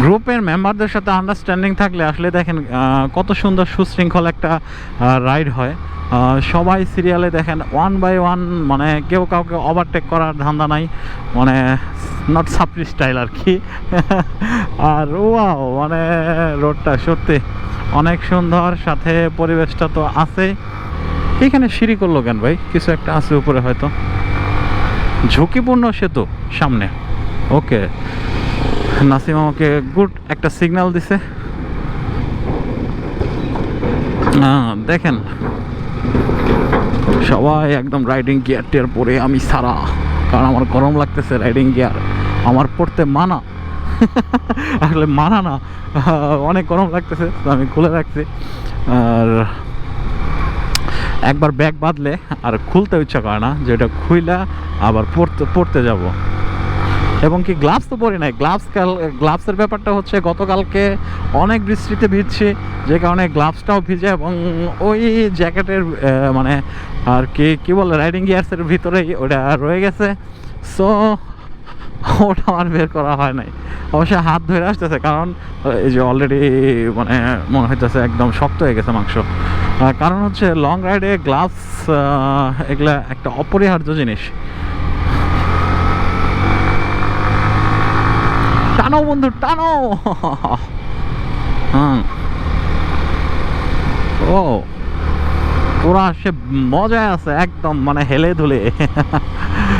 গ্রুপের মেম্বারদের সাথে আন্ডারস্ট্যান্ডিং থাকলে আসলে দেখেন কত সুন্দর সুশৃঙ্খল একটা রাইড হয়। সবাই সিরিয়ালে দেখেন ওয়ান বাই ওয়ান মানে কেউ কাউকে ওভারটেক করার ধান্দা নাই মানে নট সাপ্রি স্টাইল আর কি। আর ওয়াও মানে রোডটা সত্যি অনেক সুন্দর, সাথে পরিবেশটা তো আছে। এখানে সিঁড়ি করল কেন ভাই? কিছু একটা আছে উপরে হয়তো। ঝুঁকিপূর্ণ সেতু সামনে। ওকে নাসিম আমাকে গুড একটা সিগন্যাল দিছে। দেখেন। সবাই একদম রাইডিং গিয়ার টিয়ার পরে আমি সারা, কারণ আমার গরম লাগতেছে রাইডিং গিয়ার আমার পড়তে মানা। আসলে মানা না। অনেক গরম লাগতেছে আমি খুলে রাখছি। আর একবার ব্যাগ বাঁধলে আর খুলতে ইচ্ছা করে না, যেটা খুইলা আবার পড়তে পড়তে যাব। এবং কি গ্লাভস তো পরি নাই। গ্লাভস কাল গ্লাভসের ব্যাপারটা হচ্ছে গতকালকে অনেক বৃষ্টিতে ভিজছি, যে কারণে গ্লাভসটাও ভিজে এবং ওই জ্যাকেটের মানে আর কি কি বলে রাইডিং গিয়ার্সের ভিতরেই ওটা রয়ে গেছে। সো ওটা আমার বের করা হয় নাই। অবশ্যই হাত ধরে আসতেছে, কারণ এই যে অলরেডি মানে মনে হইতেছে একদম শক্ত হয়ে গেছে মাংস। কারণ হচ্ছে লং রাইডে গ্লাভস এগুলা একটা অপরিহার্য জিনিস। টানো বন্ধু টানো। হুম ও পুরা সে মজায় আছে একদম মানে হেলে ধুলে।